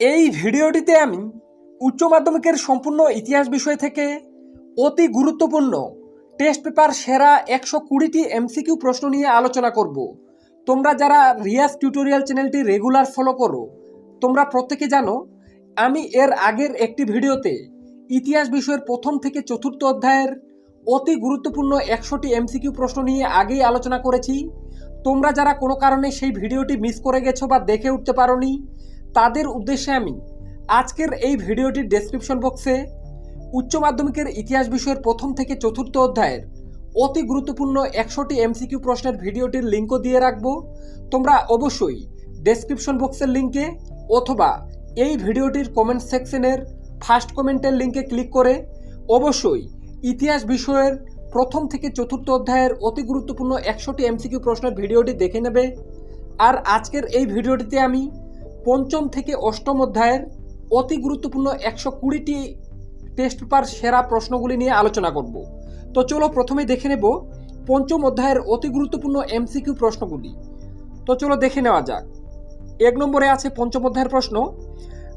এই ভিডিওটিতে আমি উচ্চ মাধ্যমিকের সম্পূর্ণ ইতিহাস বিষয় থেকে অতি গুরুত্বপূর্ণ টেস্ট পেপার সেরা একশো কুড়িটি এমসিকিউ প্রশ্ন নিয়ে আলোচনা করব। তোমরা যারা রিয়াস টিউটোরিয়াল চ্যানেলটি রেগুলার ফলো করো, তোমরা প্রত্যেকে জানো, আমি এর আগের একটি ভিডিওতে ইতিহাস বিষয়ের প্রথম থেকে চতুর্থ অধ্যায়ের অতি গুরুত্বপূর্ণ একশোটি এমসিকিউ প্রশ্ন নিয়ে আগেই আলোচনা করেছি। তোমরা যারা কোনো কারণে সেই ভিডিওটি মিস করে গেছো বা দেখে উঠতে পারোনি তাদের উদ্দেশ্যে আমি আজকের এই ভিডিওটির ডেসক্রিপশন বক্সে উচ্চ মাধ্যমিকের ইতিহাস বিষয়ের প্রথম থেকে চতুর্থ অধ্যায়ের অতি গুরুত্বপূর্ণ একশোটি এমসিকিউ প্রশ্নের ভিডিওটির লিঙ্কও দিয়ে রাখব। তোমরা অবশ্যই ডেসক্রিপশন বক্সের লিঙ্কে অথবা এই ভিডিওটির কমেন্ট সেকশনের ফার্স্ট কমেন্টের লিঙ্কে ক্লিক করে অবশ্যই ইতিহাস বিষয়ের প্রথম থেকে চতুর্থ অধ্যায়ের অতি গুরুত্বপূর্ণ একশোটি এমসিকিউ প্রশ্নের ভিডিওটি দেখে নেবে। আর আজকের এই ভিডিওটিতে আমি পঞ্চম থেকে অষ্টম অধ্যায়ের অতি গুরুত্বপূর্ণ একশো কুড়িটি টেস্ট পেপার সেরা প্রশ্নগুলি নিয়ে আলোচনা করব। তো চলো প্রথমে দেখে নেব পঞ্চম অধ্যায়ের অতি গুরুত্বপূর্ণ এমসিকিউ প্রশ্নগুলি। তো চলো দেখে নেওয়া যাক। এক নম্বরে আছে পঞ্চম অধ্যায়ের প্রশ্ন,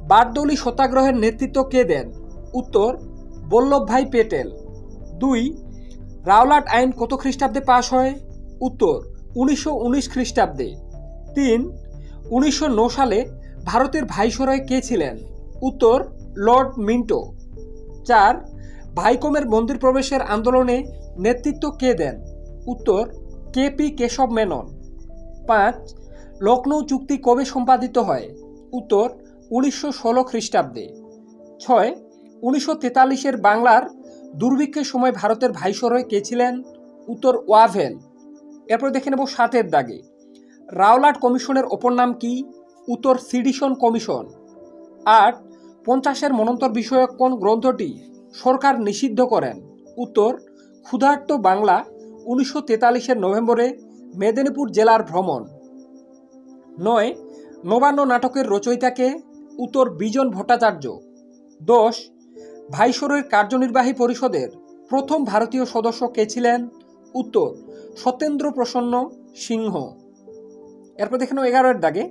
বারদৌলি সত্যাগ্রহের নেতৃত্ব কে দেন? উত্তর বল্লভভাই পেটেল। দুই, রাওলাট আইন কত খ্রিস্টাব্দে পাশ হয়? উত্তর, উনিশশো উনিশ খ্রিস্টাব্দে। তিন, উনিশশো সালে ভারতের ভাইসরয় কে ছিলেন? উত্তর, লর্ড মিন্টো। চার, ভাইকমের মন্দির প্রবেশের আন্দোলনে নেতৃত্ব কে দেন? উত্তর, কে পি কেশব মেনন। পাঁচ লখনৌ চুক্তি কবে সম্পাদিত হয়? উত্তর, উনিশশো ষোলো খ্রিস্টাব্দে। ছয়, উনিশশো তেতাল্লিশের বাংলার দুর্ভিক্ষের সময় ভারতের ভাইসরয় কে ছিলেন? উত্তর, ওয়াভেল। এরপর দেখে নেব সাতের দাগে। রাওলাট কমিশনের ওপর নাম কি? উত্তর সিডিশন কমিশন। আট, পঞ্চাশের মনন্তর বিষয়ক কোন গ্রন্থটি সরকার নিষিদ্ধ করেন? উত্তর, ক্ষুধার্ত বাংলা, উনিশশো তেতাল্লিশের নভেম্বরে মেদিনীপুর জেলার ভ্রমণ। নয়, নবান্ন নাটকের রচয়িতাকে, উত্তর বিজন ভট্টাচার্য। দশ, ভাইসরয়ের কার্যনির্বাহী পরিষদের প্রথম ভারতীয় সদস্য কে ছিলেন? উত্তর সত্যেন্দ্র প্রসন্ন সিংহ। এরপর দেখে নাও এগারোর দাগে।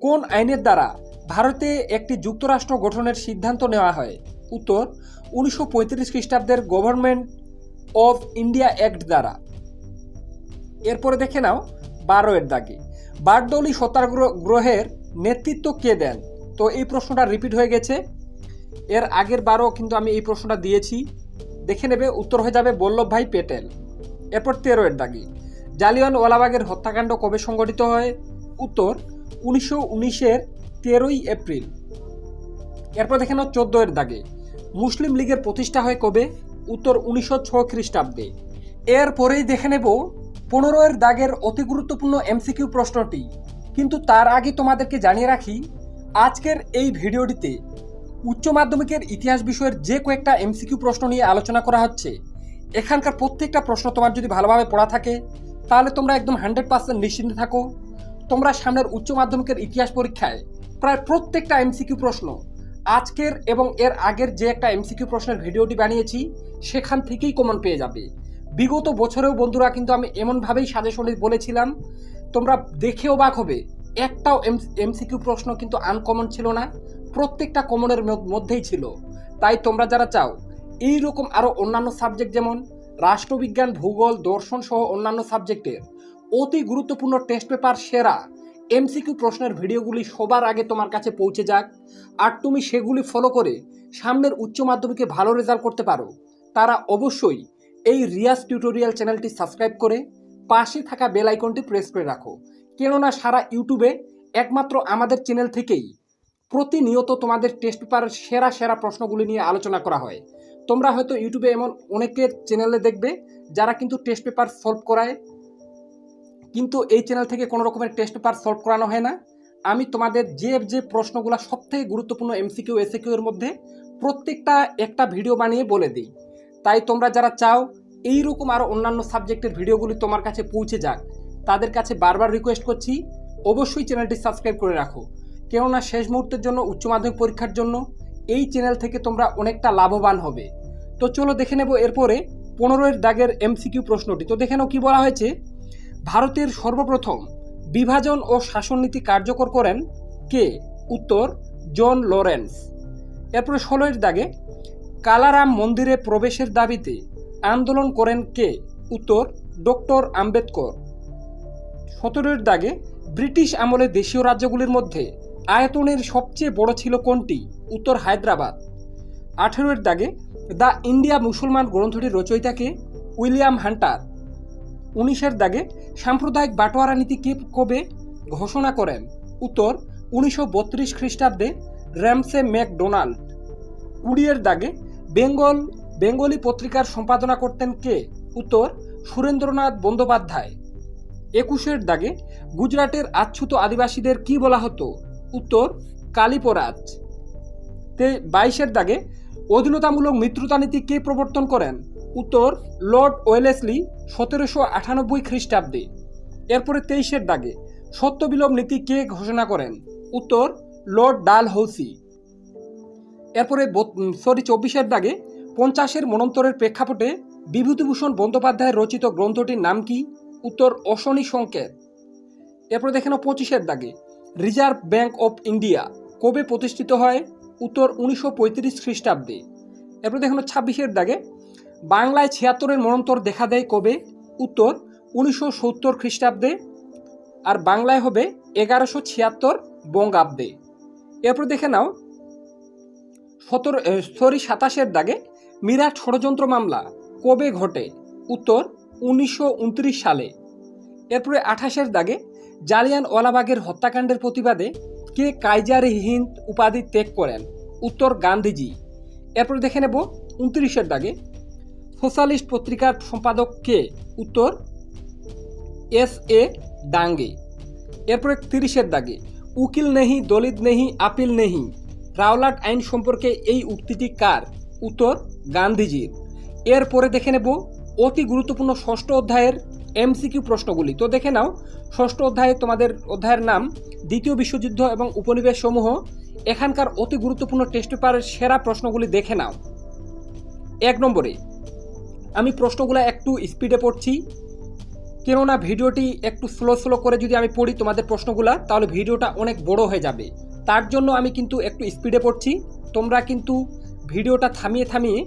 কোন আইনের দ্বারা ভারতে একটি যুক্তরাষ্ট্র গঠনের সিদ্ধান্ত নেওয়া হয়? উত্তর, উনিশশো পঁয়ত্রিশ খ্রিস্টাব্দের গভর্নমেন্ট অফ ইন্ডিয়া অ্যাক্ট দ্বারা। এরপরে দেখে নাও বারো এর দাগে। বারদৌলি সত্যাগ্রহের নেতৃত্ব কে দেন? তো এই প্রশ্নটা রিপিট হয়ে গেছে। এর আগের বারও কিন্তু আমি এই প্রশ্নটা দিয়েছি। দেখে নেবে, উত্তর হয়ে যাবে বল্লভভাই পেটেল। এরপর তেরো এর দাগে। জালিয়ান ওয়ালাবাগের হত্যাকাণ্ড কবে সংগঠিত হয়? উত্তর উনিশশো উনিশের তেরোই এপ্রিল। এরপর দেখে নাও এর দাগে। মুসলিম লীগের প্রতিষ্ঠা হয় কবে? উত্তর উনিশশো ছ খ্রিস্টাব্দে। এরপরেই দেখে নেব পনেরো এর দাগের অতি গুরুত্বপূর্ণ এমসিকিউ প্রশ্নটি। কিন্তু তার আগে তোমাদেরকে জানিয়ে রাখি, আজকের এই ভিডিওটিতে উচ্চ মাধ্যমিকের ইতিহাস বিষয়ের যে কয়েকটা এমসিকিউ প্রশ্ন নিয়ে আলোচনা করা হচ্ছে, এখানকার প্রত্যেকটা প্রশ্ন তোমার যদি ভালোভাবে পড়া থাকে, তাহলে তোমরা একদম হান্ড্রেড পার্সেন্ট নিশ্চিন্তে থাকো। তোমরা সামনের উচ্চ মাধ্যমিকের ইতিহাস পরীক্ষায় প্রায় প্রত্যেকটা এমসিকিউ প্রশ্ন, আজকের এবং এর আগের যে একটা এমসিকিউ প্রশ্নের ভিডিওটি বানিয়েছি, সেখান থেকেই কমন পেয়ে যাবে। বিগত বছরেও বন্ধুরা কিন্তু আমি এমনভাবেই সাজেশনে বলেছিলাম, তোমরা দেখে অবাক হবে, একটাও এম, এমসিকিউ প্রশ্ন কিন্তু আনকমন ছিল না, প্রত্যেকটা কমনের মধ্যেই ছিল। তাই তোমরা যারা চাও এই রকম আরও অন্যান্য সাবজেক্ট যেমন রাষ্ট্রবিজ্ঞান, ভূগোল, দর্শন সহ অন্যান্য সাবজেক্টের অতি গুরুত্বপূর্ণ টেস্ট পেপার সেরা এমসিকিউ প্রশ্নের ভিডিওগুলি সবার আগে তোমার কাছে পৌঁছে যাক, আর তুমি সেগুলি ফলো করে সামনের উচ্চ মাধ্যমিকে ভালো রেজাল্ট করতে পারো। তারা অবশ্যই এই রিয়াস টিউটোরিয়াল চ্যানেলটি সাবস্ক্রাইব করে পাশে থাকা বেল আইকনটি প্রেস করে রাখো। কেননা সারা ইউটিউবে একমাত্র আমাদের চ্যানেল থেকেই প্রতিনিয়ত তোমাদের টেস্ট পেপারের সেরা সেরা প্রশ্নগুলি নিয়ে আলোচনা করা হয়। তোমরা হয়তো ইউটিউবে এমন অনেকের চ্যানেলে দেখবে যারা কিন্তু টেস্ট পেপার সলভ করায় কিন্তু এই চ্যানেল থেকে কোনো রকমের টেস্ট পেপার সলভ করানো হয় না। আমি তোমাদের যে যে প্রশ্নগুলো সবথেকে গুরুত্বপূর্ণ এমসিকিউ এসিকিউ এর মধ্যে প্রত্যেকটা একটা ভিডিও বানিয়ে বলে দিই। তাই তোমরা যারা চাও এই রকম আরও অন্যান্য সাবজেক্টের ভিডিওগুলি তোমার কাছে পৌঁছে যাক। তাদের কাছে বারবার রিকোয়েস্ট করছি, অবশ্যই চ্যানেলটি সাবস্ক্রাইব করে রাখো। কেননা শেষ মুহূর্তের জন্য উচ্চ মাধ্যমিক পরীক্ষার জন্য এই চ্যানেল থেকে তোমরা অনেকটা লাভবান হবে। তো চলো দেখে নেব এরপরে পনেরোয়ের দাগের এমসিকিউ প্রশ্নটি। তো দেখে নাও কী বলা হয়েছে ভারতের সর্বপ্রথম বিভাজন ও শাসননীতি কার্যকর করেন কে? উত্তর, জন লরেন্স। এরপরে ষোলোর দাগে কালারাম মন্দিরে প্রবেশের দাবিতে আন্দোলন করেন কে? উত্তর, ডক্টর আম্বেদকর। সতেরোর দাগে ব্রিটিশ আমলে দেশীয় রাজ্যগুলির মধ্যে আয়তনের সবচেয়ে বড় ছিল কোনটি? উত্তর, হায়দ্রাবাদ। আঠেরোর দাগে দ্য ইন্ডিয়া মুসলমান গ্রন্থটির রচয়িতাকে উইলিয়াম হান্টার। উনিশের দাগে সাম্প্রদায়িক বাটোয়ারা নীতি কে কবে ঘোষণা করেন? উত্তর, উনিশশো বত্রিশ খ্রিস্টাব্দে র্যামসে ম্যাকডোনাল্ড। কুড়িয়ের দাগে বেঙ্গল, বেঙ্গলি পত্রিকার সম্পাদনা করতেন কে? উত্তর, সুরেন্দ্রনাথ বন্দ্যোপাধ্যায়। একুশের দাগে গুজরাটের আচ্ছুত আদিবাসীদের কি বলা হতো? উত্তর, কালীপরাজ। তে বাইশের দাগে অধীনতামূলক মিত্রতা নীতি কে প্রবর্তন করেন? উত্তর লর্ড ওয়েলেসলি সতেরোশো আটানব্বই খ্রিস্টাব্দে, এরপরে তেইশের দাগে সত্যবিলোপ নীতি কে ঘোষণা করেন? উত্তর লর্ড ডাল হৌসি। এরপরে সরি চব্বিশের দাগে পঞ্চাশের মনন্তরের প্রেক্ষাপটে বিভূতিভূষণ বন্দ্যোপাধ্যায়ের রচিত গ্রন্থটির নাম কি? উত্তর অশনি সংকেত। এরপরে দেখে নাও পঁচিশের দাগে, রিজার্ভ ব্যাংক অফ ইন্ডিয়া কবে প্রতিষ্ঠিত হয়? উত্তর উনিশশো পঁয়ত্রিশ খ্রিস্টাব্দে। এরপরে দেখে নাও ছাব্বিশের দাগে বাংলায় ছিয়াত্তরের মনন্তর দেখা দেয় কবে? উত্তর, উনিশশো সত্তর খ্রিস্টাব্দে। আর বাংলায় হবে এগারোশো ছিয়াত্তর বঙ্গাব্দে। এরপর দেখে নাও। সতেরো সরি, সাতাশের দাগে মিরাট ষড়যন্ত্র মামলা কবে ঘটে? উত্তর, উনিশশো উনত্রিশ সালে। এরপরে আঠাশের দাগে জালিয়ান ওয়ালাবাগের হত্যাকাণ্ডের প্রতিবাদে কে কাইজার হিন্দ উপাধি ত্যাগ করেন? উত্তর, গান্ধীজি। এরপরে দেখে নেব, উনত্রিশের দাগে সোশ্যালিস্ট পত্রিকার সম্পাদক কে? উত্তর, এস এ ডাঙ্গে এরপরে তিরিশের দাগে, উকিল নেহি, দলিত নেহি, আপিল নেহি। রাওলাট আইন সম্পর্কে এই উক্তিটি কার? উত্তর, গান্ধীজির। এরপরে দেখে নেব অতি গুরুত্বপূর্ণ ষষ্ঠ অধ্যায়ের এমসিকিউ প্রশ্নগুলি। তো দেখে নাও, ষষ্ঠ অধ্যায়ে তোমাদের অধ্যায়ের নাম, দ্বিতীয় বিশ্বযুদ্ধ এবং উপনিবেশ সমূহ এখানকার অতি গুরুত্বপূর্ণ টেস্ট পেপারের সেরা প্রশ্নগুলি দেখে নাও। এক নম্বরে আমি প্রশ্নগুলো একটু স্পিডে পড়ছি। কেননা ভিডিওটি একটু স্লো স্লো করে যদি আমি পড়ি তোমাদের প্রশ্নগুলো, তাহলে ভিডিওটা অনেক বড় হয়ে যাবে। তার জন্য আমি কিন্তু একটু স্পিডে পড়ছি। তোমরা কিন্তু ভিডিওটা থামিয়ে থামিয়ে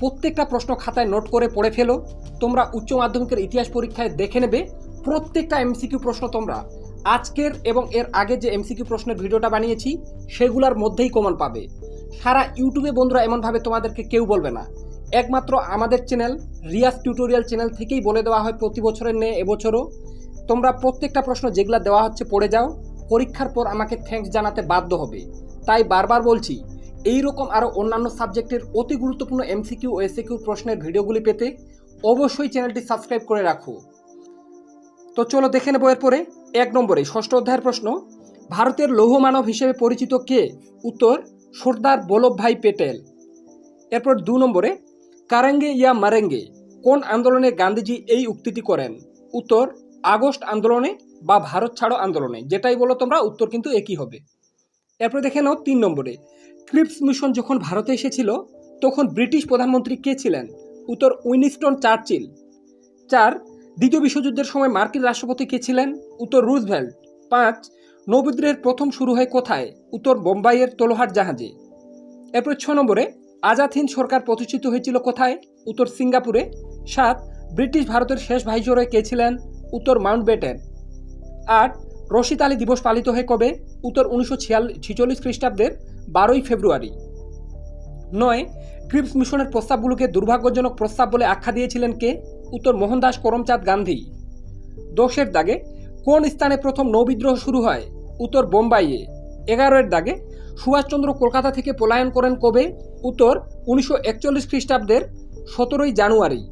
প্রত্যেকটা প্রশ্ন খাতায় নোট করে পড়ে ফেলো। তোমরা উচ্চ মাধ্যমিকের ইতিহাস পরীক্ষায় দেখে নেবে প্রত্যেকটা এমসিকিউ প্রশ্ন তোমরা। আজকের এবং এর আগে যে এমসিকিউ প্রশ্নের ভিডিওটা বানিয়েছি, সেগুলোর মধ্যেই কমন পাবে। সারা ইউটিউবে বন্ধুরা এমনভাবে তোমাদেরকে কেউ বলবে না। একমাত্র আমাদের চ্যানেল রিয়াস টিউটোরিয়াল চ্যানেল থেকেই বলে দেওয়া হয় প্রতি বছরের ন্যায় এবছরও। তোমরা প্রত্যেকটা প্রশ্ন যেগুলো দেওয়া হচ্ছে পড়ে যাও, পরীক্ষার পর আমাকে থ্যাঙ্কস জানাতে বাধ্য হবে। তাই বারবার বলছি এই রকম আরও অন্যান্য সাবজেক্টের অতি গুরুত্বপূর্ণ এমসিকিউ ও এসিকিউ প্রশ্নের ভিডিওগুলি পেতে অবশ্যই চ্যানেলটি সাবস্ক্রাইব করে রাখো। তো চলো দেখে নেব এরপরে, এক নম্বরে, ষষ্ঠ অধ্যায়ের প্রশ্ন, ভারতের লৌহ মানব হিসেবে পরিচিত কে? উত্তর, সর্দার বল্লভভাই পেটেল। এরপর দু নম্বরে কারেঙ্গে ইয়া মারেঙ্গে, কোন আন্দোলনে গান্ধীজি এই উক্তিটি করেন? উত্তর, আগস্ট আন্দোলনে বা ভারত ছাড়ো আন্দোলনে, যেটাই বলো তোমরা, উত্তর কিন্তু একই হবে। এরপরে দেখে নাও তিন নম্বরে, ক্রিপস মিশন যখন ভারতে এসেছিল, তখন ব্রিটিশ প্রধানমন্ত্রী কে ছিলেন? উত্তর, উইনিস্টন চার্চিল। চার, দ্বিতীয় বিশ্বযুদ্ধের সময় মার্কিন রাষ্ট্রপতি কে ছিলেন? উত্তর, রুজভেল্ট। পাঁচ নৌবিদ্রোহের প্রথম শুরু হয় কোথায়? উত্তর, বোম্বাইয়ের তোলোহাট জাহাজে। এরপর ছ নম্বরে আজাদ হিন্দ সরকার প্রতিষ্ঠিত হয়েছিল কোথায়? উত্তর সিঙ্গাপুরে। সাত, ব্রিটিশ ভারতের শেষ ভাইজরয় কে ছিলেন? উত্তর মাউন্ট বেটেন আট, রশিদ আলী দিবস পালিত হয় কবে? উত্তর উনিশশো ছিচল্লিশ খ্রিস্টাব্দের বারোই ফেব্রুয়ারি। নয় ক্রিপস মিশনের প্রস্তাবগুলোকে দুর্ভাগ্যজনক প্রস্তাব বলে আখ্যা দিয়েছিলেন কে? উত্তর মোহনদাস করমচাঁদ গান্ধী। দশের দাগে, কোন স্থানে প্রথম নৌবিদ্রোহ শুরু হয়? উত্তর বোম্বাইয়ে। এগারোয়ের দাগে সুভাষচন্দ্র কলকাতা থেকে পলায়ন করেন কবে? উত্তর, উনিশশো একচল্লিশ খ্রিস্টাব্দের সতেরোই জানুয়ারি।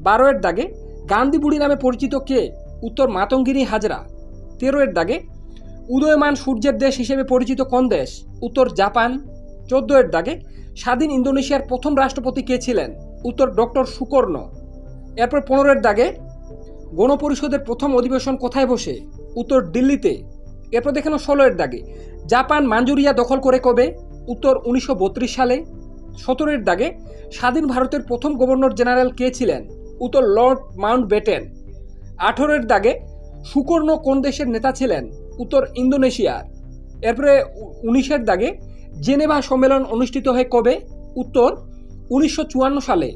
বারোয়ের দাগে গান্ধী বুড়ি নামে পরিচিত কে? উত্তর, মাতঙ্গিনী হাজরা। তেরোয়ের দাগে উদয়মান সূর্যের দেশ হিসেবে পরিচিত কোন দেশ? উত্তর, জাপান। চোদ্দোয়ের দাগে স্বাধীন ইন্দোনেশিয়ার প্রথম রাষ্ট্রপতি কে ছিলেন? উত্তর, ডক্টর সুকর্ণ। এরপর পনেরোর দাগে গণপরিষদের প্রথম অধিবেশন কোথায় বসে? উত্তর, দিল্লিতে। এরপর দেখেন ষোলোয়ের দাগে। জাপান মাঞ্জুরিয়া দখল করে কবে? উত্তর উনিশশো বত্রিশ সালে। সতেরোর দাগে স্বাধীন ভারতের প্রথম গভর্নর জেনারেল কে ছিলেন? উত্তর লর্ড মাউন্ট বেটেন আঠেরোর দাগে সুকর্ণ কোন দেশের নেতা ছিলেন? উত্তর ইন্দোনেশিয়ার এরপরে উনিশের দাগে জেনেভা সম্মেলন অনুষ্ঠিত হয় কবে? উত্তর উনিশশো চুয়ান্ন সালে।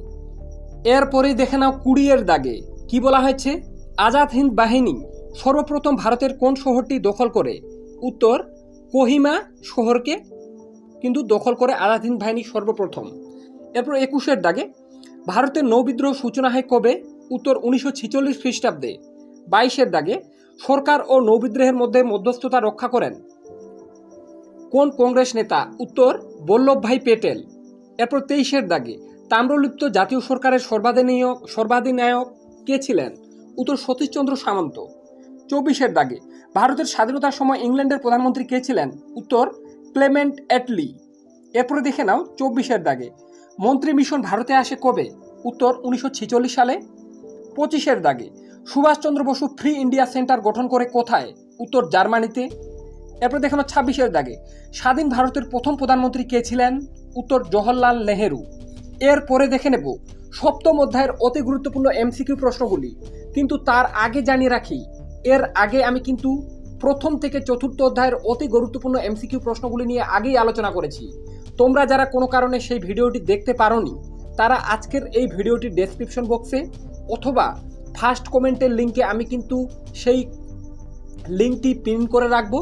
এরপরে দেখে নাও কুড়িয়ের দাগে। কি বলা হয়েছে? আজাদ হিন্দ বাহিনী সর্বপ্রথম ভারতের কোন শহরটি দখল করে? উত্তর কোহিমা শহরকে কিন্তু দখল করে আজাদ হিন্দ বাহিনী সর্বপ্রথম। এরপর একুশের দাগে ভারতের নৌবিদ্রোহ সূচনা হয় কবে? উত্তর উনিশশো ছেচল্লিশ খ্রিস্টাব্দে। বাইশের দাগে সরকার ও নৌবিদ্রোহের মধ্যে মধ্যস্থতা রক্ষা করেন। কোন কংগ্রেস নেতা? উত্তর বল্লভভাই পেটেল। এরপর তেইশের দাগে তাম্রলিপ্ত জাতীয় সরকারের সর্বাধিনায়ক সর্বাধিনায়ক কে ছিলেন? উত্তর সতীশচন্দ্র সামন্ত। চব্বিশের দাগে ভারতের স্বাধীনতার সময় ইংল্যান্ডের প্রধানমন্ত্রী কে ছিলেন? উত্তর, ক্লেমেন্ট অ্যাটলি এরপরে দেখে নাও চব্বিশের দাগে। মন্ত্রী মিশন ভারতে আসে কবে? উত্তর, উনিশশো ছেচল্লিশ সালে। পঁচিশের দাগে। Subhashchandra Basu free India centre গঠন করে কোথায়? উত্তর, জার্মানিতে। এরপর দেখানো ছাব্বিশের দাগে। স্বাধীন ভারতের প্রথম প্রধানমন্ত্রী কে ছিলেন? উত্তর, জওহরলাল নেহেরু। এরপরে দেখে নেব সপ্তম অধ্যায়ের অতি গুরুত্বপূর্ণ এমসিকিউ প্রশ্নগুলি। কিন্তু তার আগে জানিয়ে রাখি এর আগে আমি কিন্তু প্রথম থেকে চতুর্থ অধ্যায়ের অতি গুরুত্বপূর্ণ এমসিকিউ প্রশ্নগুলি নিয়ে আগেই আলোচনা করেছি। তোমরা যারা কোনো কারণে সেই ভিডিওটি দেখতে পারোনি, তারা আজকের এই ভিডিওটির ডেসক্রিপশন বক্সে অথবা ফার্স্ট কমেন্টের লিঙ্কে আমি কিন্তু সেই লিঙ্কটি পিন করে রাখব।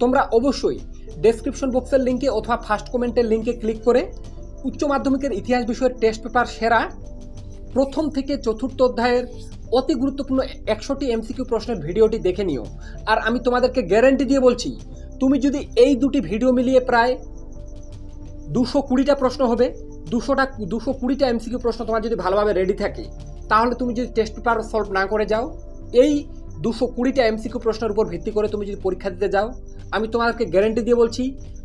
তোমরা অবশ্যই ডেসক্রিপশন বক্সের লিঙ্কে অথবা ফার্স্ট কমেন্টের লিঙ্কে ক্লিক করে উচ্চ মাধ্যমিকের ইতিহাস বিষয়ের টেস্ট পেপার সেরা প্রথম থেকে চতুর্থ অধ্যায়ের অতি গুরুত্বপূর্ণ একশোটি এমসিকিউ প্রশ্নের ভিডিওটি দেখে নিও। আর আমি তোমাদেরকে গ্যারেন্টি দিয়ে বলছি, তুমি যদি এই দুটি ভিডিও মিলিয়ে প্রায় দুশো কুড়িটা প্রশ্ন হবে, দুশোটা, দুশো কুড়িটা এমসিকিউ প্রশ্ন তোমার যদি ভালোভাবে রেডি থাকে, তাহলে তুমি যদি টেস্ট পেপার সলভ না করে যাও, এই দুশো কুড়িটা এমসিকিউ প্রশ্নের উপর ভিত্তি করে তুমি যদি পরীক্ষা দিতে যাও, আমি তোমাদেরকে গ্যারেন্টি দিয়ে বলছি,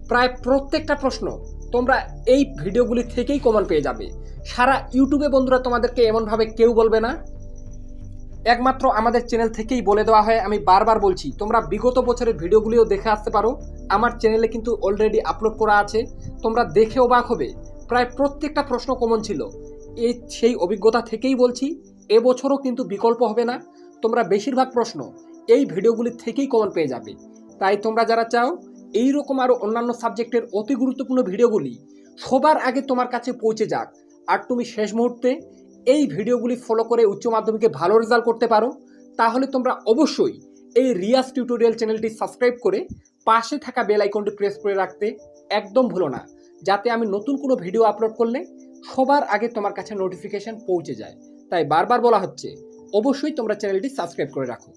প্রায় প্রত্যেকটা প্রশ্ন তোমরা এই ভিডিওগুলি থেকেই কমন পেয়ে যাবে। সারা ইউটিউবে বন্ধুরা তোমাদেরকে এমনভাবে কেউ বলবে না একমাত্র আমাদের চ্যানেল থেকেই বলে দেওয়া হয়, আমি বারবার বলছি, তোমরা বিগত বছরের ভিডিওগুলিও দেখে আসতে পারো। আমার চ্যানেলে কিন্তু অলরেডি আপলোড করা আছে। তোমরা দেখে অবাক হবে। প্রায় প্রত্যেকটা প্রশ্ন কমন ছিল। এই সেই অভিজ্ঞতা থেকেই বলছি এবছরও কিন্তু বিকল্প হবে না। তোমরা বেশিরভাগ প্রশ্ন এই ভিডিওগুলি থেকেই কমন পেয়ে যাবে। তাই তোমরা যারা চাও এই রকম আরও অন্যান্য সাবজেক্টের অতি গুরুত্বপূর্ণ ভিডিওগুলি সবার আগে তোমার কাছে পৌঁছে যাক। আর তুমি শেষ মুহূর্তে এই ভিডিওগুলি ফলো করে উচ্চ মাধ্যমিকে ভালো রেজাল্ট করতে পারো, তাহলে তোমরা অবশ্যই এই রিয়াস টিউটোরিয়াল চ্যানেলটি সাবস্ক্রাইব করে পাশে থাকা বেল আইকনটি প্রেস করে রাখতে একদম ভুলো না, যাতে আমি নতুন কোনো ভিডিও আপলোড করলে সবার আগে তোমার কাছে নোটিফিকেশন পৌঁছে যায়। তাই বারবার বলা হচ্ছে, অবশ্যই তোমরা চ্যানেলটি সাবস্ক্রাইব করে রাখো।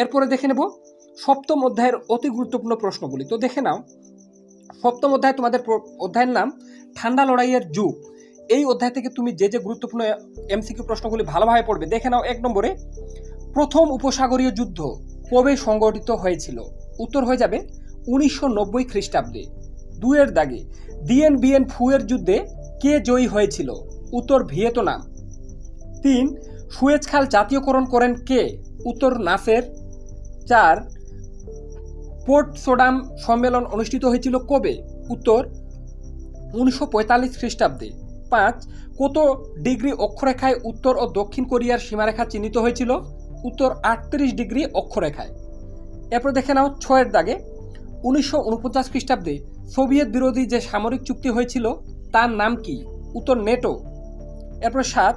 এরপরে দেখে নেব সপ্তম অধ্যায়ের অতি গুরুত্বপূর্ণ প্রশ্নগুলি। তো দেখে নাও, সপ্তম অধ্যায় তোমাদের অধ্যায়ের নাম, ঠান্ডা লড়াইয়ের যুগ। এই অধ্যায় থেকে তুমি যে যে গুরুত্বপূর্ণ এমসিকিউ প্রশ্নগুলি ভালোভাবে পড়বে, দেখে নাও এক নম্বরে, প্রথম উপসাগরীয় যুদ্ধ কবে সংগঠিত হয়েছিল? উত্তর হয়ে যাবে উনিশশো নব্বই খ্রিস্টাব্দে। দুয়ের দাগে দিয়েন বিয়েন ফুয়ের যুদ্ধে কে জয়ী হয়েছিল? উত্তর ভিয়েতনাম। তিন, সুয়েজ খাল জাতীয়করণ করেন কে? উত্তর নাসের। চার, পোর্ট সোডাম সম্মেলন অনুষ্ঠিত হয়েছিল কবে? উত্তর উনিশশো পঁয়তাল্লিশ খ্রিস্টাব্দে। পাঁচ, কত ডিগ্রি অক্ষরেখায় উত্তর ও দক্ষিণ কোরিয়ার সীমারেখা চিহ্নিত হয়েছিল? উত্তর আটত্রিশ ডিগ্রি অক্ষরেখায়। এরপর দেখে নাও ছয়ের দাগে। উনিশশো উনপঞ্চাশ খ্রিস্টাব্দে সোভিয়েত বিরোধী যে সামরিক চুক্তি হয়েছিল, তার নাম কি? উত্তর নেটো। এরপর সাত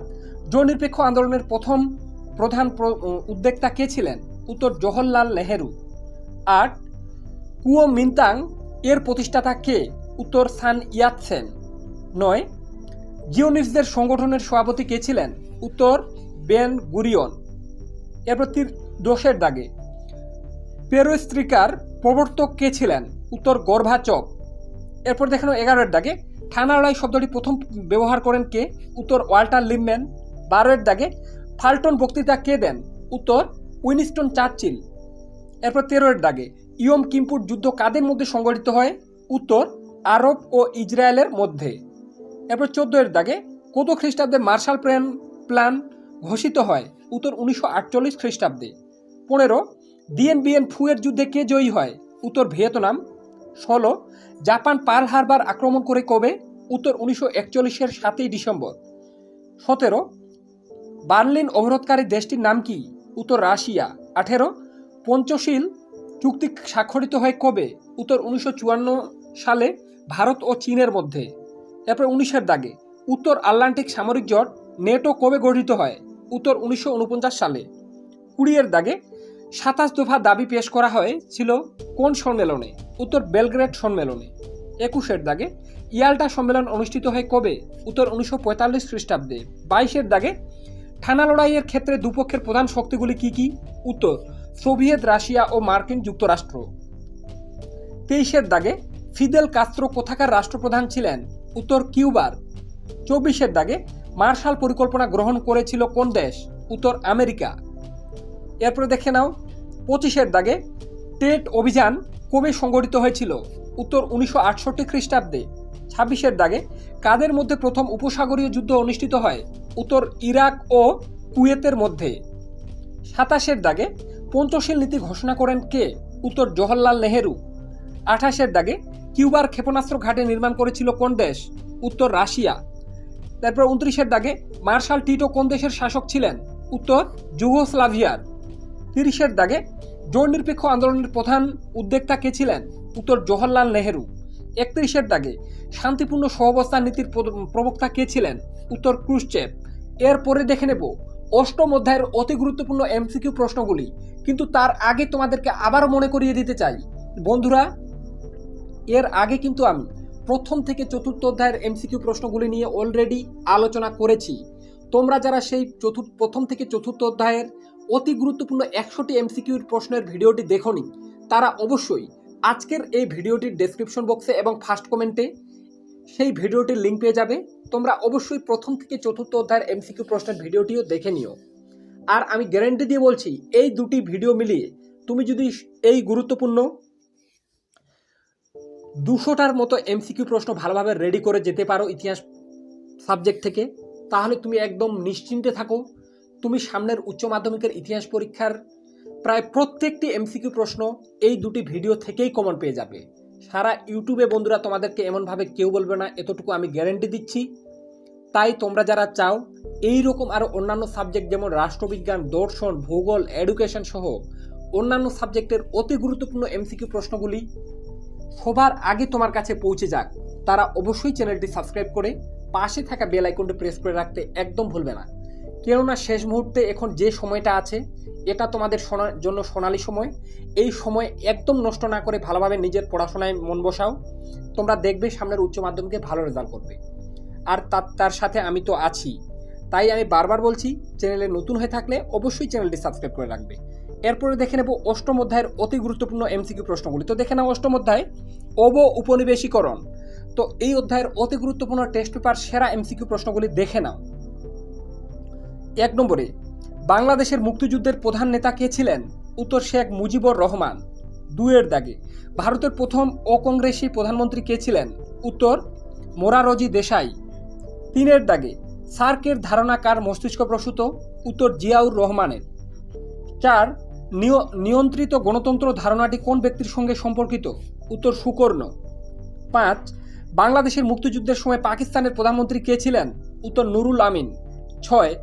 জননিরপেক্ষ আন্দোলনের প্রথম প্রধান প্র- উদ্যোক্তা কে ছিলেন? উত্তর জওহরলাল নেহেরু। আট, কুয়ো মিন্তাং এর প্রতিষ্ঠাতা কে? উত্তর সান ইয়াতসেন নয় জিওনিস্টদের সংগঠনের সভাপতি কে ছিলেন? উত্তর, বেন গুরিয়ন। এরপর তীর দোষের দাগে। পেরোস্ত্রিকার প্রবর্তক কে ছিলেন? উত্তর, গর্ভাচক। এরপর দেখানো এগারোর দাগে। ঠানা লড়াই শব্দটি প্রথম ব্যবহার করেন কে? উত্তর, ওয়াল্টার লিমম্যান বারোয়ের দাগে। ফাল্টন বক্তৃতা কে দেন? উত্তর, উইনিস্টন চার্চিল। এরপর তেরোয়ের দাগে। ইয়ম কিম্পুর যুদ্ধ কাদের মধ্যে সংগঠিত হয়? উত্তর, আরব ও ইসরায়েলের মধ্যে। এরপর চোদ্দোয়ের দাগে কত খ্রিস্টাব্দে মার্শাল প্ল্যান প্ল্যান ঘোষিত হয়? উত্তর উনিশশো আটচল্লিশ খ্রিস্টাব্দে। পনেরো ডিএন বিএন ফুয়ের যুদ্ধে কে জয়ী হয়? উত্তর ভিয়েতনাম। ষোলো, জাপান পার্ল হারবার আক্রমণ করে কবে? উত্তর উনিশশো একচল্লিশের সাতই ডিসেম্বর। সতেরো, বার্লিন অবরোধকারী দেশটির নাম কি? উত্তর রাশিয়া। আঠেরো, পঞ্চশীল চুক্তি স্বাক্ষরিত হয় কবে? উত্তর উনিশশো চুয়ান্ন সালে ভারত ও চীনের মধ্যে। এরপর উনিশের দাগে উত্তর আটলান্টিক সামরিক জোট নেটো কবে গঠিত হয়? উত্তর উনিশশো উনপঞ্চাশ সালে। কুড়িয়ের দাগে সাতাশ দফা দাবি পেশ করা হয়েছিল কোন সম্মেলনে? উত্তর বেলগ্রেড সম্মেলনে। একুশের দাগে ইয়াল্টা সম্মেলন অনুষ্ঠিত হয় কবে? উত্তর উনিশশো পঁয়তাল্লিশ খ্রিস্টাব্দে। বাইশের দাগে ঠানা লড়াইয়ের ক্ষেত্রে দুপক্ষের প্রধান শক্তিগুলি কি কি? উত্তর, সোভিয়েত রাশিয়া ও মার্কিন যুক্তরাষ্ট্র। তেইশের দাগে ফিদেল কাস্ত্রো কোথাকার রাষ্ট্রপ্রধান ছিলেন? উত্তর কিউবার। চব্বিশের দাগে মার্শাল পরিকল্পনা গ্রহণ করেছিল কোন দেশ? উত্তর আমেরিকা। এরপরে দেখে নাও, পঁচিশের দাগে টেট অভিযান কবে সংগঠিত হয়েছিল? উত্তর উনিশশো আটষট্টি খ্রিস্টাব্দে। ছাব্বিশের দাগে কাদের মধ্যে প্রথম উপসাগরীয় যুদ্ধ অনুষ্ঠিত হয়? উত্তর ইরাক ও কুয়েতের মধ্যে। সাতাশের দাগে পঞ্চশীল নীতি ঘোষণা করেন কে? উত্তর জওহরলাল নেহেরু। আঠাশের দাগে কিউবার ক্ষেপণাস্ত্র ঘাটে নির্মাণ করেছিল কোন দেশ? উত্তর রাশিয়া। তারপর উনত্রিশের দাগে মার্শাল টিটো কোন দেশের শাসক ছিলেন? উত্তর যুগোস্লাভিয়ার। তিরিশের দাগে জোর নিরপেক্ষ আন্দোলনের প্রধান উদ্যোক্তা কে ছিলেন? উত্তর জওহরলাল নেহেরু। একত্রিশের দাগে শান্তিপূর্ণ সহাবস্থান নীতির প্র- প্রবক্তা কে ছিলেন? উত্তর ক্রুশচেপ এরপরে দেখে নেব অষ্টম অধ্যায়ের অতি গুরুত্বপূর্ণ এমসিকিউ প্রশ্নগুলি, কিন্তু তার আগে তোমাদেরকে আবারও মনে করিয়ে দিতে চাই। বন্ধুরা এর আগে কিন্তু আমি প্রথম থেকে চতুর্থ অধ্যায়ের এমসিকিউ প্রশ্নগুলি নিয়ে অলরেডি আলোচনা করেছি। তোমরা যারা সেই চতুর্থ প্রথম থেকে চতুর্থ অধ্যায়ের অতি গুরুত্বপূর্ণ একশোটি এমসিকিউর প্রশ্নের ভিডিওটি দেখোনি, তারা অবশ্যই আজকের এই ভিডিওটির ডেসক্রিপশন বক্সে এবং ফার্স্ট কমেন্টে সেই ভিডিওটির লিঙ্ক পেয়ে যাবে। তোমরা অবশ্যই প্রথম থেকে চতুর্থ অধ্যায়ের এমসিকিউ প্রশ্নের ভিডিওটিও দেখে নিও। আর আমি গ্যারেন্টি দিয়ে বলছি, এই দুটি ভিডিও মিলিয়ে তুমি যদি এই গুরুত্বপূর্ণ দুশোটার মতো এমসিকিউ প্রশ্ন ভালোভাবে রেডি করে যেতে পারো ইতিহাস সাবজেক্ট থেকে। তাহলে তুমি একদম নিশ্চিন্তে থাকো। তুমি সামনের উচ্চ মাধ্যমিকের ইতিহাস পরীক্ষার প্রায় প্রত্যেকটি এমসিকিউ প্রশ্ন এই দুটি ভিডিও থেকেই কমন পেয়ে যাবে। সারা ইউটিউবে বন্ধুরা তোমাদেরকে এমনভাবে কেউ বলবে না, এতটুকু আমি গ্যারেন্টি দিচ্ছি। তাই তোমরা যারা চাও এই রকম আরও অন্যান্য সাবজেক্ট যেমন রাষ্ট্রবিজ্ঞান, দর্শন, ভূগোল এডুকেশন সহ অন্যান্য সাবজেক্টের অতি গুরুত্বপূর্ণ এমসিকিউ প্রশ্নগুলি সবার আগে তোমার কাছে পৌঁছে যাক। তারা অবশ্যই চ্যানেলটি সাবস্ক্রাইব করে পাশে থাকা বেল আইকনটি প্রেস করে রাখতে একদম ভুলবে না। কেননা শেষ মুহূর্তে এখন যে সময়টা আছে, এটা তোমাদের জন্য সোনালি সময়। এই সময় একদম নষ্ট না করে ভালোভাবে নিজের পড়াশোনায় মন বসাও। তোমরা দেখবে সামনের উচ্চ মাধ্যমিকে ভালো রেজাল্ট করবে। আর তার সাথে আমি তো আছি। তাই আমি বারবার বলছি, চ্যানেলে নতুন হয়ে থাকলে অবশ্যই চ্যানেলটি সাবস্ক্রাইব করে রাখবে। এরপরে দেখে নেব অষ্টম অধ্যায়ের অতি গুরুত্বপূর্ণ এমসিকিউ প্রশ্নগুলি। তো দেখে নাও অষ্টম অধ্যায় অব উপনিবেশীকরণ তো এই অধ্যায়ের অতি গুরুত্বপূর্ণ টেস্ট পেপার সেরা এমসিকিউ প্রশ্নগুলি দেখে নাও। এক নম্বরে, বাংলাদেশের মুক্তিযুদ্ধের প্রধান নেতা কে ছিলেন? উত্তর শেখ মুজিবুর রহমান। দুয়ের দাগে, ভারতের প্রথম অকংগ্রেসী প্রধানমন্ত্রী কে ছিলেন? উত্তর, মোরারজি দেশাই। তিনের দাগে, সার্কের ধারণা কার মস্তিষ্ক প্রসূত, উত্তর জিয়াউর রহমানের। চার নিয়ন্ত্রিত গণতন্ত্র ধারণাটি কোন ব্যক্তির সঙ্গে সম্পর্কিত? উত্তর সুকর্ণ। পাঁচ, বাংলাদেশের মুক্তিযুদ্ধের সময় পাকিস্তানের প্রধানমন্ত্রী কে ছিলেন? উত্তর নুরুল আমিন। ছয়,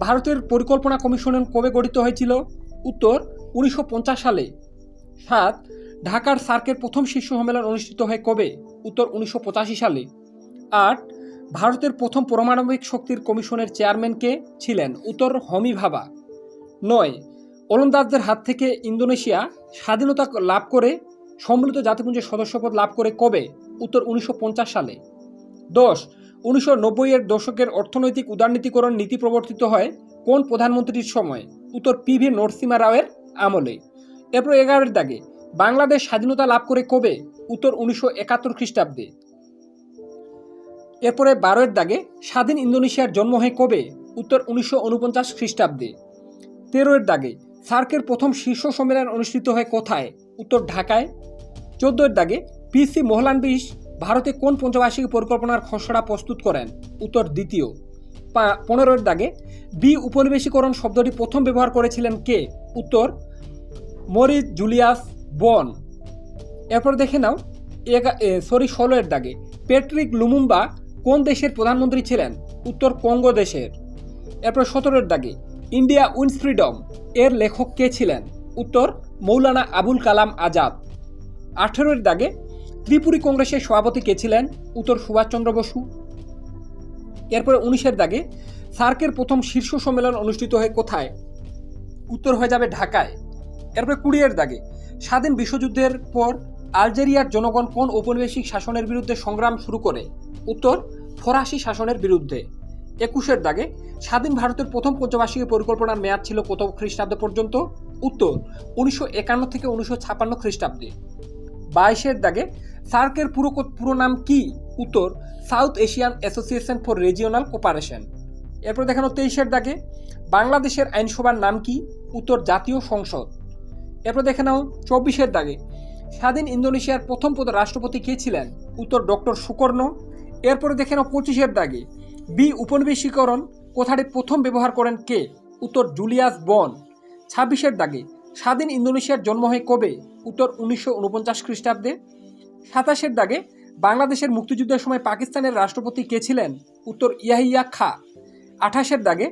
ভারতের পরিকল্পনা কমিশন কবে গঠিত হয়েছিল? উত্তর উনিশশো পঞ্চাশ সালে। সাত, ঢাকার সার্কের প্রথম শীর্ষ সম্মেলন অনুষ্ঠিত হয় কবে? উত্তর উনিশশো পঁচাশি সালে। আট, ভারতের প্রথম পারমাণবিক শক্তির কমিশনের চেয়ারম্যান কে ছিলেন? উত্তর হমি ভাবা। নয় ওলন্দাজদের হাত থেকে ইন্দোনেশিয়া স্বাধীনতা লাভ করে, সম্মিলিত জাতিপুঞ্জের সদস্যপদ লাভ করে কবে? উত্তর উনিশশো পঞ্চাশ সালে। দশ, উনিশশো এর দশকের অর্থনৈতিক উদারনীতিকরণ নীতি প্রবর্তিত হয় কোন প্রধানমন্ত্রীর সময়? উত্তর পি ভি নরসিমা রাওয়ের আমলে। এরপর এগারোর দাগে বাংলাদেশ স্বাধীনতা লাভ করে কবে? উত্তর উনিশশো একাত্তর খ্রিস্টাব্দে। এরপরে বারোয়ের দাগে স্বাধীন ইন্দোনেশিয়ার জন্ম হয় কবে? উত্তর উনিশশো উনপঞ্চাশ খ্রিস্টাব্দে। তেরোয়ের দাগে সার্কের প্রথম শীর্ষ সম্মেলন অনুষ্ঠিত হয় কোথায়? উত্তর ঢাকায়। চোদ্দোর দাগে পিসি মোহলানবিশ ভারতে কোন পঞ্চবার্ষিক পরিকল্পনার খসড়া প্রস্তুত করেন? উত্তর দ্বিতীয়। পনেরোর দাগে বি উপনিবেশীকরণ শব্দটি প্রথম ব্যবহার করেছিলেন কে? উত্তর মরিস জুলিয়াস বন। এরপর দেখে নাও সরি, ষোলোর দাগে পেট্রিক লুমুম্বা কোন দেশের প্রধানমন্ত্রী ছিলেন? উত্তর, কঙ্গো দেশের। এরপর সতেরোর দাগে ইন্ডিয়া উইন্স ফ্রিডম এর লেখক কে ছিলেন? উত্তর, মৌলানা আবুল কালাম আজাদ। আঠেরোর দাগে ত্রিপুরী কংগ্রেসের সভাপতি কে ছিলেন? উত্তর, সুভাষচন্দ্র বসু। এরপরে উনিশের দাগে সার্কের প্রথম শীর্ষ সম্মেলন অনুষ্ঠিত হয় কোথায়? উত্তর হয়ে যাবে ঢাকায়। এরপরে কুড়িয়ের দাগে স্বাধীন বিশ্বযুদ্ধের পর আলজেরিয়ার জনগণ কোন ঔপনিবেশিক শাসনের বিরুদ্ধে সংগ্রাম শুরু করে? উত্তর, ফরাসি শাসনের বিরুদ্ধে। একুশের দাগে স্বাধীন ভারতের প্রথম পঞ্চবার্ষিকী পরিকল্পনার মেয়াদ ছিল কত খ্রিস্টাব্দ পর্যন্ত? উত্তর, উনিশশো একান্ন থেকে উনিশশো ছাপান্ন খ্রিস্টাব্দে। বাইশের দাগে সার্কের পুরো পুরো নাম কি? উত্তর, South Asian association for regional cooperation. এরপর দেখানো তেইশের দাগে বাংলাদেশের আইনসভার নাম কি? উত্তর, জাতীয় সংসদ। এরপর দেখে নাও চব্বিশের দাগে স্বাধীন ইন্দোনেশিয়ার প্রথম পদ রাষ্ট্রপতি কে ছিলেন? উত্তর, ডক্টর সুকর্ণ। এরপরে দেখে নাও পঁচিশের দাগে বি উপনিবেশীকরণ কথাটি প্রথম ব্যবহার করেন কে? উত্তর জুলিয়াস বন। ছাব্বিশের দাগে, স্বাধীন ইন্দোনেশিয়ার জন্ম হয় কবে? উত্তর উনিশশো উনপঞ্চাশ খ্রিস্টাব্দে। সাতাশের দাগে, বাংলাদেশের মুক্তিযুদ্ধের সময় পাকিস্তানের রাষ্ট্রপতি কে ছিলেন? উত্তর ইয়াহিয়া খা। আঠাশের দাগে,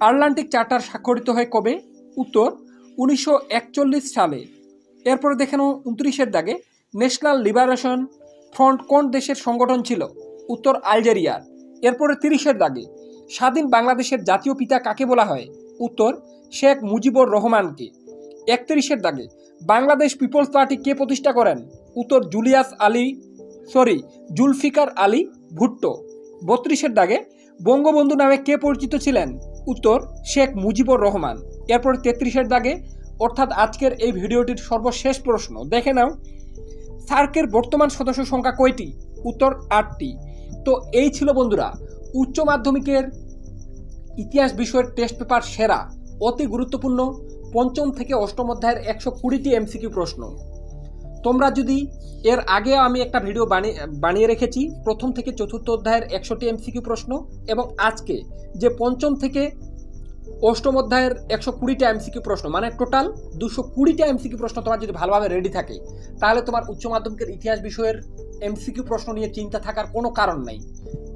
আটলান্টিক চার্টার স্বাক্ষরিত হয় কবে? উত্তর উনিশশো একচল্লিশ সালে। এরপরে দেখেন উনত্রিশের দাগে, ন্যাশনাল লিবারেশন ফ্রন্ট কোন দেশের সংগঠন ছিল? উত্তর আলজেরিয়ার। এরপরে তিরিশের দাগে। স্বাধীন বাংলাদেশের জাতীয় পিতা কাকে বলা হয়? উত্তর, শেখ মুজিবুর রহমানকে। একত্রিশের দাগে, বাংলাদেশ পিপলস পার্টি কে প্রতিষ্ঠা করেন? উত্তর, জুলিয়াস আলী, সরি, জুলফিকার আলী ভুট্টো। বত্রিশের দাগে, বঙ্গবন্ধু নামে কে পরিচিত ছিলেন? উত্তর, শেখ মুজিবুর রহমান। এরপর তেত্রিশের দাগে, অর্থাৎ আজকের এই ভিডিওটির সর্বশেষ প্রশ্ন। দেখে নাও, সার্কের বর্তমান সদস্য সংখ্যা কয়টি? উত্তর, আটটি। তো এই ছিল বন্ধুরা, উচ্চ মাধ্যমিকের ইতিহাস বিষয়ের টেস্ট পেপার সেরা, অতি গুরুত্বপূর্ণ, পঞ্চম থেকে অষ্টম অধ্যায়ের একশো কুড়িটি এমসিকিউ প্রশ্ন। তোমরা যদি এর আগে আমি একটা ভিডিও বানিয়ে বানিয়ে রেখেছি, প্রথম থেকে চতুর্থ অধ্যায়ের একশোটি এমসিকিউ প্রশ্ন এবং আজকে যে পঞ্চম থেকে অষ্টম অধ্যায়ের একশো কুড়িটা এমসিকিউ প্রশ্ন মানে টোটাল দুশো কুড়িটা এমসিকিউ প্রশ্ন তোমার যদি ভালোভাবে রেডি থাকে, তাহলে তোমার উচ্চ মাধ্যমিকের ইতিহাস বিষয়ের এমসিকিউ প্রশ্ন নিয়ে চিন্তা থাকার কোনো কারণ নাই।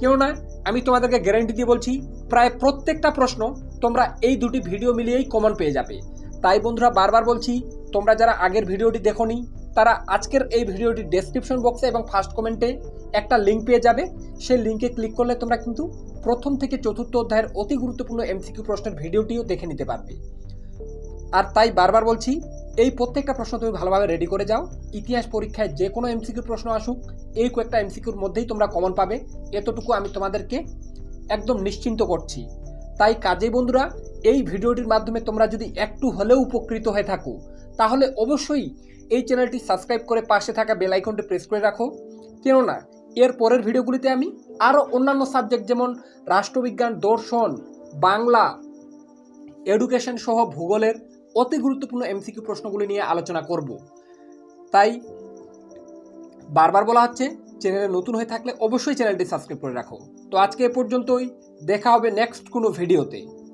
কেননা, আমি তোমাদেরকে গ্যারেন্টি দিয়ে বলছি, প্রায় প্রত্যেকটা প্রশ্ন তোমরা এই দুটি ভিডিও মিলিয়েই কমন পেয়ে যাবে। তাই বন্ধুরা, বারবার বলছি, তোমরা যারা আগের ভিডিওটি দেখোনি, তারা আজকের এই ভিডিওটি ডেসক্রিপশন বক্সে এবং ফার্স্ট কমেন্টে একটা লিঙ্ক পেয়ে যাবে। সেই লিঙ্কে ক্লিক করলে তোমরা কিন্তু প্রথম থেকে চতুর্থ অধ্যায়ের অতি গুরুত্বপূর্ণ এমসিকিউ প্রশ্নের ভিডিওটিও দেখে নিতে পারবে। আর তাই বারবার বলছি, এই প্রত্যেকটা প্রশ্ন তুমি ভালোভাবে রেডি করে যাও। ইতিহাস পরীক্ষায় যে কোনো এমসিকিউ প্রশ্ন আসুক, এই কয়েকটা এমসিকিউর মধ্যেই তোমরা কমন পাবে। এতটুকু আমি তোমাদেরকে একদম নিশ্চিন্ত করছি। তাই কাজেই বন্ধুরা, এই ভিডিওটির মাধ্যমে তোমরা যদি একটু হলেও উপকৃত হয়ে থাকো, তাহলে অবশ্যই এই চ্যানেলটি সাবস্ক্রাইব করে পাশে থাকা বেল আইকনটি প্রেস করে রাখো। কেননা এর পরের ভিডিওগুলিতে আমি আরও অন্যান্য সাবজেক্ট যেমন রাষ্ট্রবিজ্ঞান, দর্শন, বাংলা এডুকেশন সহ ভূগোলের অতি গুরুত্বপূর্ণ এমসিকিউ প্রশ্নগুলি নিয়ে আলোচনা করব। তাই বারবার বলা হচ্ছে, চ্যানেলে নতুন হয়ে থাকলে অবশ্যই চ্যানেলটি সাবস্ক্রাইব করে রাখো। তো আজকে এ পর্যন্তই, দেখা হবে নেক্সট কোনো ভিডিওতে।